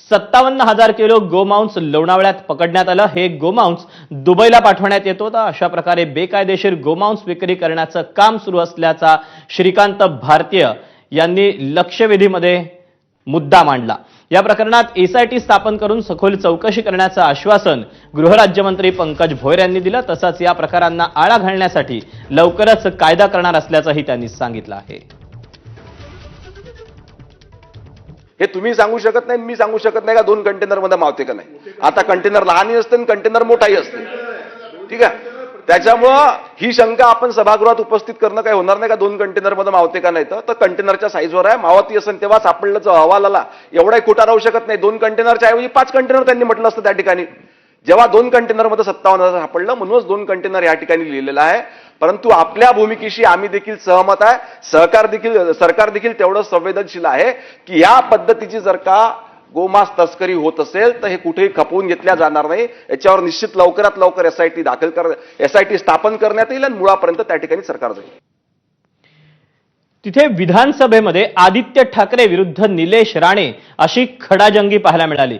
सत्तावन्न हजार किलो गोमांस लोणावळ्यात पकडण्यात आलं. हे गोमांस दुबईला पाठवण्यात येत. होतं अशा प्रकारे बेकायदेशीर गोमांस विक्री करण्याचं काम सुरू असल्याचा श्रीकांत भारतीय यांनी लक्षवेधीमध्ये मुद्दा मांडला. या प्रकरणात एसआयटी स्थापन करून सखोल चौकशी करण्याचं आश्वासन गृहराज्यमंत्री पंकज भोयर यांनी दिलं. तसंच या प्रकारांना आळा घालण्यासाठी लवकरच कायदा करणार असल्याचंही त्यांनी सांगितलं आहे. हे तुम्ही सांगू शकत नाही मी सांगू शकत नाही का दोन कंटेनरमध्ये मावते का नाही? आता कंटेनर लहानही असते आणि कंटेनर मोठाही असते. ठीक आहे? त्याच्यामुळं ही शंका आपण सभागृहात उपस्थित करणं काही होणार नाही का? दोन कंटेनरमध्ये मावते का नाही तर? कंटेनरच्या साईजवर आहे. मावती असेल तेव्हा सापडलं जो अहवाल आला. एवढाही खोटा राहू शकत नाही. दोन कंटेनरच्या ऐवजी पाच कंटेनर त्यांनी म्हटलं असतं त्या ठिकाणी. जेव्हा दोन कंटेनरमध्ये सत्तावन्न सापडलं म्हणूनच दोन कंटेनर या ठिकाणी लिहिलेलं आहे. परंतु आपल्या भूमिकेशी आम्ही देखील सहमत आहे. सहकार देखील सरकार देखील तेवढं संवेदनशील आहे की या पद्धतीची जर का गोमास तस्करी होत असेल तर हे कुठेही खपवून घेतल्या जाणार नाही. याच्यावर निश्चित लवकरात लवकर एसआयटी दाखल कर एसआयटी स्थापन करण्यात येईल आणि मुळापर्यंत त्या ठिकाणी सरकार जाईल. तिथे विधानसभेमध्ये आदित्य ठाकरे विरुद्ध निलेश राणे अशी खडाजंगी पाहायला मिळाली.